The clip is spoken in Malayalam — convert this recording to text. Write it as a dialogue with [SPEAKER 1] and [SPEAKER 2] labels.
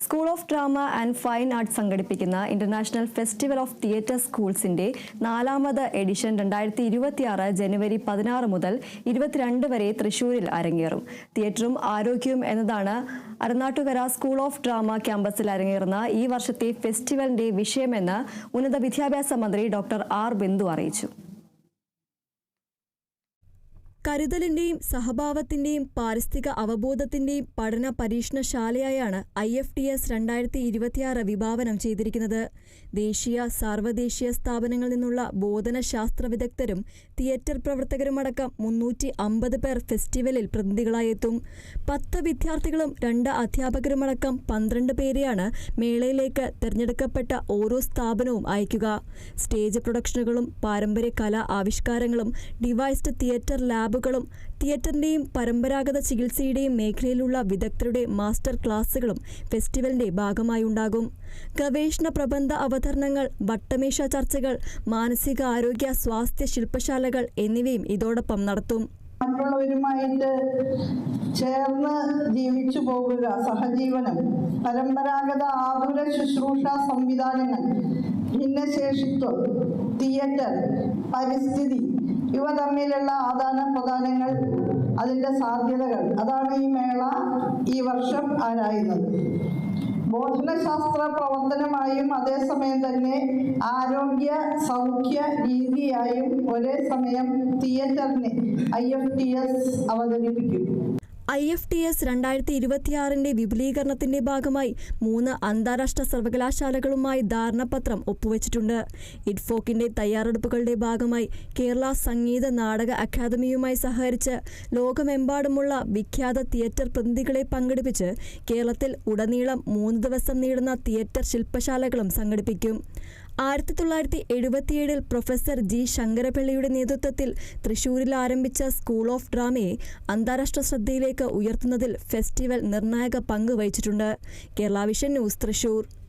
[SPEAKER 1] School of drama and fine arts സംഘടിപ്പിക്കുന്ന ഇന്റർനാഷണൽ ഫെസ്റ്റിവൽ ഓഫ് തിയേറ്റർ സ്കൂൾസിന്റെ നാലാമത് എഡിഷൻ രണ്ടായിരത്തി ഇരുപത്തിയാറ് ജനുവരി പതിനാറ് മുതൽ ഇരുപത്തിരണ്ട് വരെ തൃശൂരിൽ അരങ്ങേറും. തിയേറ്ററും ആരോഗ്യവും എന്നതാണ് അരനാട്ടുകര സ്കൂൾ ഓഫ് ഡ്രാമ ക്യാമ്പസിൽ അരങ്ങേറുന്ന ഈ വർഷത്തെ ഫെസ്റ്റിവലിന്റെ വിഷയമെന്ന് ഉന്നത വിദ്യാഭ്യാസ മന്ത്രി ഡോക്ടർ ആർ ബിന്ദു അറിയിച്ചു. കരുതലിന്റെയും സഹഭാവത്തിന്റെയും പാരിസ്ഥിതിക അവബോധത്തിന്റെയും പഠന പരീക്ഷണശാലയായാണ് ഐ എഫ് ടി എസ് രണ്ടായിരത്തി ഇരുപത്തിയാറ് വിഭാവനം ചെയ്തിരിക്കുന്നത്. ദേശീയ സാർവദേശീയ സ്ഥാപനങ്ങളിൽ നിന്നുള്ള ബോധനശാസ്ത്ര വിദഗ്ധരും തിയേറ്റർ പ്രവർത്തകരുമടക്കം മുന്നൂറ്റി അമ്പത് പേർ ഫെസ്റ്റിവലിൽ പ്രതിനിധികളായെത്തും. പത്ത് വിദ്യാർത്ഥികളും രണ്ട് അധ്യാപകരുമടക്കം പന്ത്രണ്ട് പേരെയാണ് മേളയിലേക്ക് തിരഞ്ഞെടുക്കപ്പെട്ട ഓരോ സ്ഥാപനവും അയക്കുക. സ്റ്റേജ് പ്രൊഡക്ഷനുകളും പാരമ്പര്യ കലാ ആവിഷ്കാരങ്ങളും ഡിവൈസ്ഡ് തിയേറ്റർ ലാബുകളും തിയേറ്ററിന്റെയും പരമ്പരാഗത ചികിത്സയുടെയും മേഖലയിലുള്ള വിദഗ്ധരുടെ മാസ്റ്റർ ക്ലാസുകളും ഫെസ്റ്റിവലിന്റെ ഭാഗമായുണ്ടാകും. ഗവേഷണ പ്രബന്ധ അവതരണങ്ങൾ വട്ടമേശ ചർച്ചകൾ മാനസിക ആരോഗ്യ സ്വാസ്ഥ്യ ശില്പശാലകൾ എന്നിവയും ഇതോടൊപ്പം നടത്തും.
[SPEAKER 2] മറ്റുള്ളവരുമായിട്ട് ചേർന്ന് ജീവിച്ചു പോകുക സഹജീവനം പരമ്പരാഗത ആതുര ശുശ്രൂഷ സംവിധാനങ്ങൾ ഭിന്നശേഷിത്വം തിയേറ്റർ പരിസ്ഥിതി ഇവ തമ്മിലുള്ള ആദാന പ്രദാനങ്ങൾ അതിന്റെ സാധ്യതകൾ. അതാണ് ഈ മേള ഈ വർഷം ആരായുന്നത്. ബോധനശാസ്ത്ര പ്രവർത്തനമായും അതേസമയം തന്നെ ആരോഗ്യ സൗഖ്യ രീതിയായും ഒരേ സമയം തിയേറ്ററിനെ ഐ എഫ് ടി എസ് അവതരിപ്പിക്കും.
[SPEAKER 1] ഐ എഫ് ടി എസ് രണ്ടായിരത്തി ഇരുപത്തിയാറിന്റെ വിപുലീകരണത്തിന്റെ ഭാഗമായി മൂന്ന് അന്താരാഷ്ട്ര സർവകലാശാലകളുമായി ധാരണാപത്രം ഒപ്പുവച്ചിട്ടുണ്ട്. ഇഡ്ഫോക്കിന്റെ തയ്യാറെടുപ്പുകളുടെ ഭാഗമായി കേരള സംഗീത നാടക അക്കാദമിയുമായി സഹകരിച്ച് ലോകമെമ്പാടുമുള്ള വിഖ്യാത തിയേറ്റർ പ്രതിനിധികളെ പങ്കെടുപ്പിച്ച് കേരളത്തിൽ ഉടനീളം മൂന്ന് ദിവസം നീളുന്ന തിയേറ്റർ ശില്പശാലകളും സംഘടിപ്പിക്കും. ആയിരത്തി തൊള്ളായിരത്തി എഴുപത്തിയേഴിൽ പ്രൊഫസർ ജി ശങ്കരപിള്ളയുടെ നേതൃത്വത്തിൽ തൃശൂരിൽ ആരംഭിച്ച സ്കൂൾ ഓഫ് ഡ്രാമയെ അന്താരാഷ്ട്ര ശ്രദ്ധയിലേക്ക് ഉയർത്തുന്നതിൽ ഫെസ്റ്റിവൽ നിർണായക പങ്ക് വഹിച്ചിട്ടുണ്ട്. Kerala vision news Thrissur.